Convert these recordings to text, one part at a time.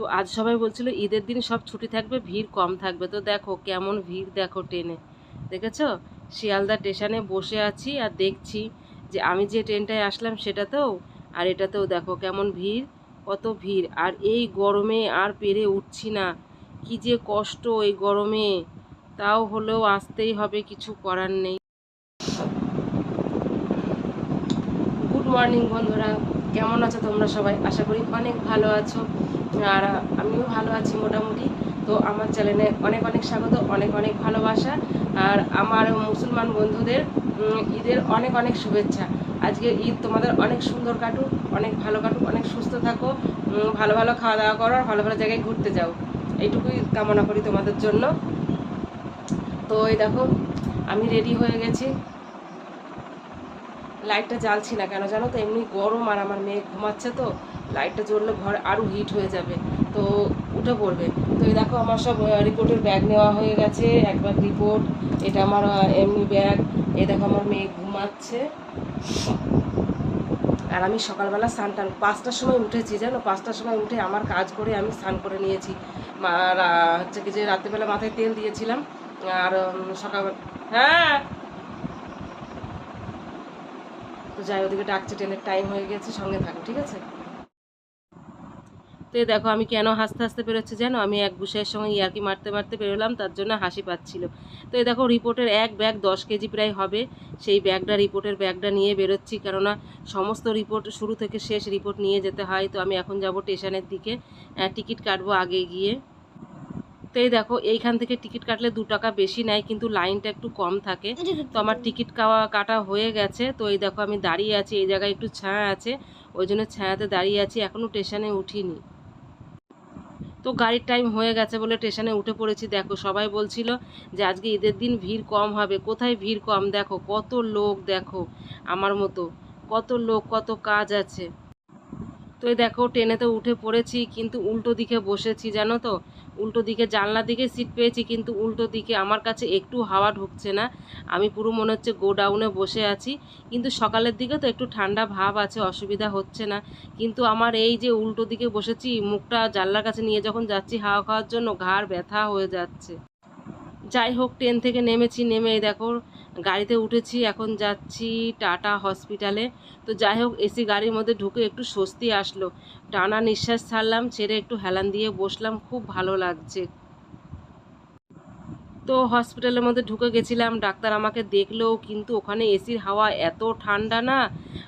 তো আজ সবাই বলছিল, ঈদের দিন সব ছুটি থাকবে, ভিড় কম থাকবে। তো দেখো কেমন ভিড় দেখো ট্রেনে। দেখেছ? শিয়ালদা স্টেশনে বসে আছি আর দেখছি যে আমি যে ট্রেনটায় আসলাম সেটাতেও, আর এটাতেও দেখো কেমন ভিড়, কত ভিড়। আর এই গরমে আর পেরে উঠছি না। কি যে কষ্ট এই গরমে। তাও হলেও আসতেই হবে, কিছু করার নেই। গুড মর্নিং বন্ধুরা, কেমন আছো তোমরা সবাই? আশা করি অনেক ভালো আছো। আর আমিও ভালো আছি মোটামুটি। তো আমার চ্যানেলে অনেক অনেক স্বাগত, অনেক অনেক ভালোবাসা। আর আমার মুসলমান বন্ধুদের ঈদের অনেক অনেক শুভেচ্ছা। আজকে ঈদ তোমাদের অনেক সুন্দর কাটুক, অনেক ভালো কাটুক, অনেক সুস্থ থাকো ভালো ভালো খাওয়া দাওয়া করো আর ভালো ভালো জায়গায় ঘুরতে যাও। এইটুকুই কামনা করি তোমাদের জন্য। তো এই দেখো, আমি রেডি হয়ে গেছি। লাইটটা জ্বালছি না কেন জানো তো? এমনি গরম আর আমার মেয়ে ঘুমাচ্ছে তো। লাইটটা জ্বললে ঘর আরও হিট হয়ে যাবে। তো উঠে পড়বে তো এই দেখো আমার সব রিপোর্টের ব্যাগ নেওয়া হয়ে গেছে একবার রিপোর্ট এটা আমার এমনি ব্যাগ এই দেখো আমার মেয়ে ঘুমাচ্ছে। আর আমি সকালবেলা স্নান টান, পাঁচটার সময় উঠেছি, জানো? পাঁচটার সময় উঠে আমার কাজ করে আমি স্নান করে নিয়েছি। আর হচ্ছে কি যে রাত্রেবেলা মাথায় তেল দিয়েছিলাম, আর সকালবেলা হ্যাঁ! তো যাই, ওদিকে ডাকছে, ট্রেনের টাইম হয়ে গেছে, সঙ্গে থাকো, ঠিক আছে? তো দেখো আমি কেন হাসতে হাসতে বেরোচ্ছি জানো? আমি এক বুসের সঙ্গে ইয়ার্কি মারতে মারতে বেরোলাম, তার জন্য হাসি পাচ্ছিল। তো এই দেখো রিপোর্টের এক ব্যাগ দশ কেজি প্রায় হবে, সেই ব্যাগটা, রিপোর্টের ব্যাগটা নিয়ে বেরোচ্ছি, কেননা সমস্ত রিপোর্ট শুরু থেকে শেষ রিপোর্ট নিয়ে যেতে হয়। তো আমি এখন যাব স্টেশনের দিকে টিকিট কাটবো আগে গিয়ে। তো এই দেখো, এইখান থেকে টিকিট কাটলে দু টাকা বেশি নেয়, কিন্তু লাইনটা একটু কম থাকে। তো আমার টিকিট কাওয়া, কাটা হয়ে গেছে। তো এই দেখো আমি দাঁড়িয়ে আছি, এই জায়গায় একটু ছায়া আছে, ওই জন্য ছায়াতে দাঁড়িয়ে আছি এখনও স্টেশনে উঠিনি। তো গাড়ির টাইম হয়ে গেছে বলে স্টেশনে উঠে পড়েছি। দেখো, সবাই বলছিল যে আজকে ঈদের দিন ভিড় কম হবে। কোথায় ভিড় কম? দেখো, কত লোক, দেখো, আমার মতো। কত লোক, কত কাজ আছে। তো এই দেখো ট্রেনেতে উঠে পড়েছি, কিন্তু উল্টো দিকে বসেছি, জানো তো? উল্টো দিকে জানলার দিকে সিট পেয়েছি, কিন্তু উল্টো দিকে আমার কাছে একটু হাওয়া ঢুকছে না। আমি পুরো মনে হচ্ছে গোডাউনে বসে আছি, কিন্তু সকালের দিকে তো একটু ঠান্ডা ভাব আছে, অসুবিধা হচ্ছে না। কিন্তু আমার এই যে উল্টো দিকে বসেছি, মুখটা জানলার কাছে নিয়ে যখন যাচ্ছি, হাওয়া খাওয়ার জন্য ঘাড় ব্যথা হয়ে যাচ্ছে। যাই হোক ট্রেন থেকে নেমেছি নেমে দেখো গাড়িতে উঠেছি, এখন যাচ্ছি টাটা হসপিটালে। তো যাই হোক, এসি গাড়ির মধ্যে ঢুকে একটু স্বস্তি আসলো। টানা নিঃশ্বাস ছাড়লাম, ছেড়ে একটু হেলান দিয়ে বসলাম, খুব ভালো লাগছে। তো হসপিটালের মধ্যে ঢুকে গেছিলাম, ডাক্তার আমাকে দেখল, কিন্তু ওখানে এসির হাওয়া এত ঠান্ডা না,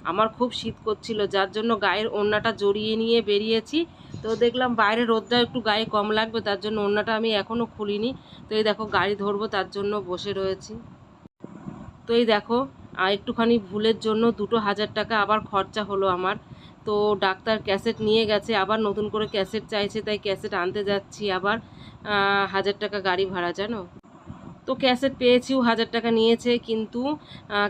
আমার খুব শীত করছিল, যার জন্য গায়ের ওড়নাটা জড়িয়ে নিয়ে বেরিয়েছি। তো দেখলাম বাইরে রোদটা একটু গায়ে কম লাগবে, তার জন্য ওড়নাটা আমি এখনও খুলিনি। তো এই দেখো, গাড়ি ধরবো, তার জন্য বসে রয়েছি। তো এই দেখো একটুখানি ভুলের জন্য দুটো হাজার টাকা আবার খরচা হলো আমার। তো ডাক্তার ক্যাসেট নিয়ে গেছে, আবার নতুন করে ক্যাসেট চাইছে, তাই ক্যাসেট আনতে যাচ্ছি আবার। হাজার টাকা গাড়ি ভাড়া, জানো? তো ক্যাসেট পেয়েছিও, হাজার টাকা নিয়েছে, কিন্তু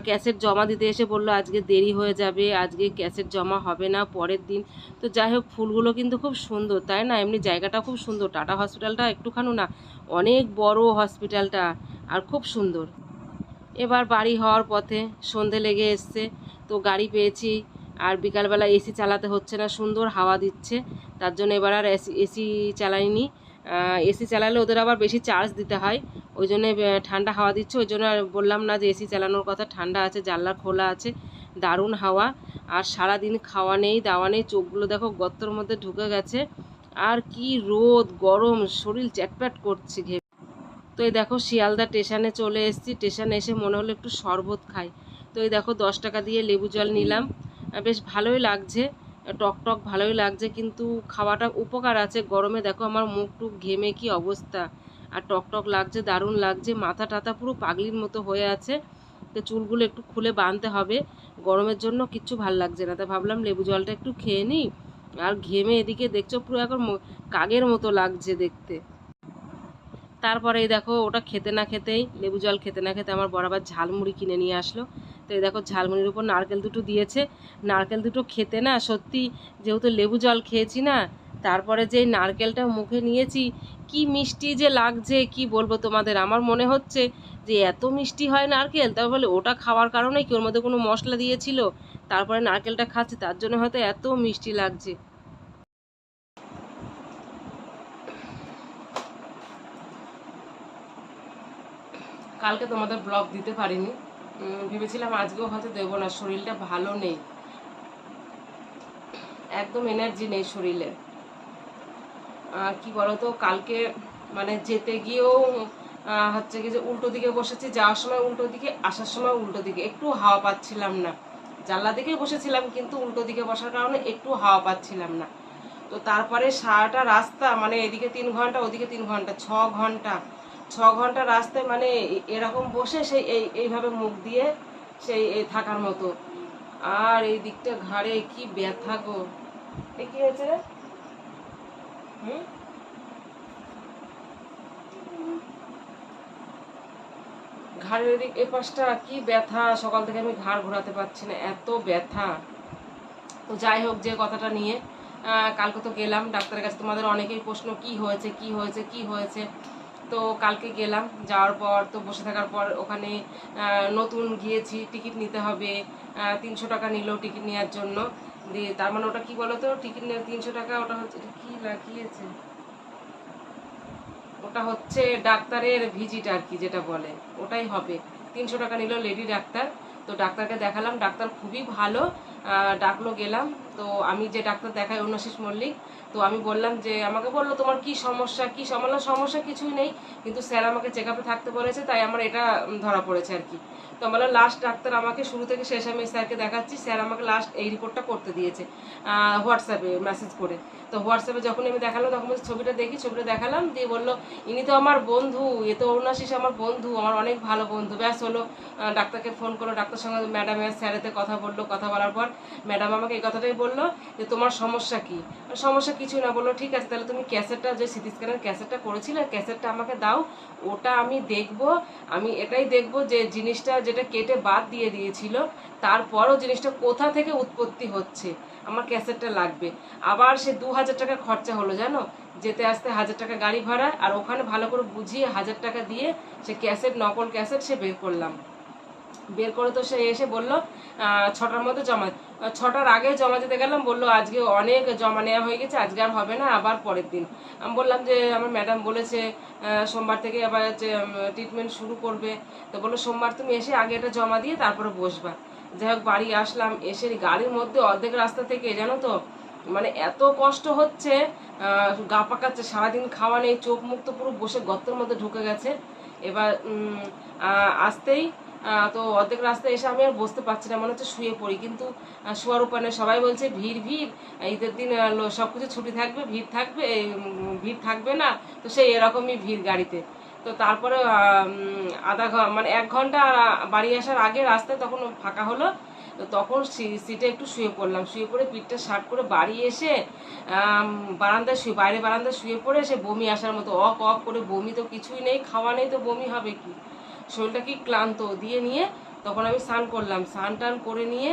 ক্যাসেট জমা দিতে এসে বলল, আজকে দেরি হয়ে যাবে, আজকে ক্যাসেট জমা হবে না, পরের দিন। তো যাই হোক, ফুলগুলো কিন্তু খুব সুন্দর, তাই না? এমনি জায়গাটা খুব সুন্দর, টাটা হসপিটালটা একটুখানি না, অনেক বড় হসপিটালটা, আর খুব সুন্দর। এবার বাড়ি হওয়ার পথে সন্ধে লেগে এসছে, তো গাড়ি পেয়েছি। আর বিকালবেলা এসি চালাতে হচ্ছে না, সুন্দর হাওয়া দিচ্ছে, তার জন্য এবার আর এসি এসি চালাইনি। এসি চালালে ওদের আবার বেশি চার্জ দিতে হয়, ওই জন্যে ঠান্ডা হাওয়া দিচ্ছে, ওই জন্য বললাম না যে এসি চালানোর কথা, ঠান্ডা আছে, জানলা খোলা আছে, দারুণ হাওয়া। আর সারাদিন খাওয়া নেই, দাওয়া নেই, চোখগুলো দেখো গর্তর মধ্যে ঢুকে গেছে। আর কি রোদ, গরম, শরীর চ্যাটপ্যাট করছে ঘে তো এই দেখো শিয়ালদা স্টেশনে চলে এসেছি। স্টেশনে এসে মনে হলো একটু শরবত খাই। তো এই দেখো দশ টাকা দিয়ে লেবু জল নিলাম। বেশ ভালোই লাগছে। টক টক ভালোই লাগছে, কিন্তু খাওয়াটা উপকার আছে। গরমে দেখো আমার মুখ টুক ঘেমে কি অবস্থা। আর টক টক লাগছে, দারুণ লাগছে। মাথা টাথা পুরো পাগলির মতো হয়ে আছে। তো চুলগুলো একটু খুলে বাঁধতে হবে। গরমের জন্য কিচ্ছু ভালো লাগছে না। তা ভাবলাম লেবু জলটা একটু খেয়ে নিই। আর ঘেমে এদিকে দেখছ পুরো এখন কাগের মতো লাগছে দেখতে। তারপরে এই দেখো ওটা খেতে না খেতেই লেবু জল খেতে না খেতে আমার বরাবর ঝালমুড়ি কিনে নিয়ে আসলো। তো এই দেখো ঝালমুড়ির উপর নারকেল দুটো দিয়েছে। নারকেল দুটো খেতে না সত্যি যেহেতু লেবু জল খেয়েছি না, তারপরে যে নারকেলটা মুখে নিয়েছি, কি মিষ্টি যে লাগছে, কি বলব তোমাদের? আমার মনে হচ্ছে যে এত মিষ্টি হয় নারকেল তার বলে ওটা খাওয়ার কারণে কি ওর মধ্যে কোনো মশলা দিয়েছিল? তারপরে নারকেলটা খাচ্ছি, তার জন্য হয়তো এত মিষ্টি লাগছে। কালকে তোমাদের ব্লগ দিতে পারিনি। ভেবেছিলাম আজকেও হয়তো দেবো না, শরীরটা ভালো নেই। একদম এনার্জি নেই শরীরে। আর কি বলতো, কালকে মানে যেতে গিয়েও হচ্ছে কি যে উল্টো দিকে বসেছি, যাওয়ার সময় উল্টো দিকে, আসার সময় উল্টো দিকে। একটু হাওয়া পাচ্ছিলাম না। জানলা দিকে বসেছিলাম, কিন্তু উল্টো দিকে বসার কারণে একটু হাওয়া পাচ্ছিলাম না। তো তারপরে সারাটা রাস্তা মানে এদিকে তিন ঘণ্টা, ওদিকে তিন ঘণ্টা, ছ ঘণ্টা। ছ ঘণ্টা রাস্তায় মানে এরকম বসে সেই এই এইভাবে মুখ দিয়ে সেই থাকার মতো। আর এই দিকটা ঘাড়ে কি ব্যথা গো। এ কি হয়েছে রে? ঘাড়ের এদিক এ পাশটা কি ব্যথা? সকাল থেকে আমি ঘাড় ঘোরাতে পারছি না, এত ব্যথা। তো যাই হোক, যে কথাটা নিয়ে কালকে তো গেলাম, ডাক্তারের কাছে তোমাদের অনেকেই প্রশ্ন, কি হয়েছে কি হয়েছে কি হয়েছে? তো কালকে গেলাম, যাওয়ার পর তো বসে থাকার পর ওখানে নতুন গিয়েছি, টিকিট নিতে হবে তিনশো টাকা নিল টিকিট নেওয়ার জন্য। দিয়ে তার মানে ওটা কি বলো তো টিকিট নিয়ে তিনশো টাকা, ওটা হচ্ছে কি লাগিয়েছে ওটা হচ্ছে ডাক্তারের ভিজিট আর কি যেটা বলে, ওটাই হবে। তিনশো টাকা নিল লেডি ডাক্তার, তো ডাক্তারকে দেখালাম, ডাক্তার খুবই ভালো ডাকলো গেলাম। তো আমি যে ডাক্তার দেখাই অন্যশিস মল্লিক, তো আমি বললাম যে, আমাকে বলল তোমার কি সমস্যা কি সমস্যা সমস্যা কিছুই নেই, কিন্তু স্যার আমাকে চেক আপে থাকতে বলেছে, তাই আমার এটা ধরা পড়েছে আর কি। তো আমার লাস্ট ডাক্তার আমাকে শুরু থেকে শেষ আমি স্যারকে দেখাচ্ছি, স্যার আমাকে লাস্ট এই রিপোর্টটা করতে দিয়েছে হোয়াটসঅ্যাপে মেসেজ করে। তো হোয়াটসঅ্যাপে যখন আমি দেখালাম, তখন ছবিটা দেখি, ছবিটা দেখালাম, দিয়ে বলল, ইনি তো আমার বন্ধু, এ তো অরুণাশিস আমার বন্ধু, আমার অনেক ভালো বন্ধু। ব্যাস হলো ডাক্তারকে ফোন করল, ডাক্তার সঙ্গে ম্যাডামের স্যারেতে কথা বলল, কথা বলার পর ম্যাডাম আমাকে এই কথাটাই বলল যে তোমার সমস্যা কি? সমস্যা কিছু না। বলল, ঠিক আছে, তাহলে তুমি ক্যাসেটটা, যে সিটি স্ক্যানের ক্যাসেটটা করেছিলে, ক্যাসেটটা আমাকে দাও। ওটা আমি দেখব। আমি এটাই দেখব যে জিনিসটা যেটা কেটে বাদ দিয়ে দিয়েছিল, তারপরও জিনিসটা কোথা থেকে উৎপত্তি হচ্ছে? আমার ক্যাসেটটা লাগবে। আবার সে দু হাজার টাকা খরচা হলো, জানো? যেতে আসতে হাজার টাকা গাড়ি ভাড়া, আর ওখানে ভালো করে বুঝিয়ে হাজার টাকা দিয়ে সে ক্যাসেট, নকল ক্যাসেট সে বের করলাম। বের করে তো সে এসে বলল ছটার মধ্যে জমা ছটার আগে জমা দিতে গেলাম, বলল, আজকে অনেক জমা নেওয়া হয়ে গেছে, আজকে আর হবে না, আবার পরের দিন। আমি বললাম যে, আমার ম্যাডাম বলেছে সোমবার থেকে আবার হচ্ছে ট্রিটমেন্ট শুরু করবে। তো বলল, সোমবার তুমি এসে আগে এটা জমা দিয়ে তারপরে বসবা। যাই হোক, বাড়ি আসলাম, এসে গাড়ির মধ্যে অর্ধেক রাস্তা থেকে, জানো তো মানে এত কষ্ট হচ্ছে গা পাকাচ্ছে, সারাদিন খাওয়া নেই, চোখ মুখ তো পুরো বসে গর্তের মধ্যে ঢুকে গেছে। এবার আসতেই তো অর্ধেক রাস্তায় এসে আমি আর বসতে পারছি না, মনে হচ্ছে শুয়ে পড়ি। কিন্তু শোয়ার উপায় নেই। সবাই বলছে, ভিড় ভিড়। ঈদের দিন সব কিছু ছুটি থাকবে, ভিড় থাকবে ভিড় থাকবে না। তো সেই এরকমই ভিড় গাড়িতে। তো তারপরে আধা মানে এক ঘণ্টা বাড়ি আসার আগে রাস্তায় তখন ফাঁকা হলো। তো তখন সিটে একটু শুয়ে পড়লাম। শুয়ে পড়ে পিঠটা শার্ট করে বাড়ি এসে বারান্দায় শুয়ে, বাইরে বারান্দায় শুয়ে পড়ে সে বমি আসার মতো অক অক করে বমি তো কিছুই নেই, খাওয়া নেই তো বমি হবে কি? শরীরটা কি ক্লান্ত, দিয়ে নিয়ে তখন আমি স্নান করলাম। স্নান টান করে নিয়ে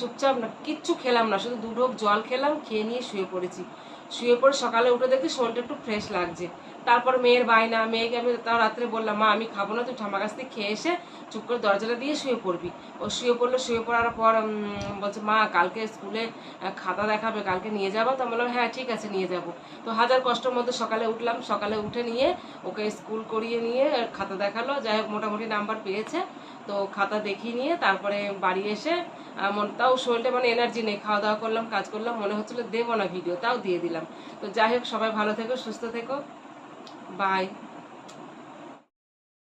চুপচাপ না, কিচ্ছু খেলাম না, শুধু দু ঢোক জল খেলাম, খেয়ে নিয়ে শুয়ে পড়েছি। শুয়ে পড়ে সকালে উঠে দেখি শরীরটা একটু ফ্রেশ লাগছে। তারপর মেয়ের বায়না, মেয়েকে আমি তাও রাত্রে বললাম, মা, আমি খাব না, তুই ঠাম্মা কাছ থেকে খেয়ে এসে চুপ করে দরজাটা দিয়ে শুয়ে পড়বি। ও শুয়ে পড়ল, শুয়ে পড়ার পর বলছে, মা, কালকে স্কুলে খাতা দেখাবে, কালকে নিয়ে যাব। তো বললাম হ্যাঁ ঠিক আছে, নিয়ে যাব। তো হাজার কষ্টের মধ্যে সকালে উঠলাম, সকালে উঠে নিয়ে ওকে স্কুল করিয়ে নিয়ে খাতা দেখাল। যাই হোক, মোটামুটি নাম্বার পেয়েছে। তো খাতা দেখিয়ে নিয়ে তারপরে বাড়ি এসে মন, তাও শরীরটা মানে এনার্জি নেই। খাওয়া দাওয়া করলাম, কাজ করলাম, মনে হচ্ছিল দেবো না ভিডিও তাও দিয়ে দিলাম। তো যাই হোক সবাই ভালো থেকো সুস্থ থেকো। বাই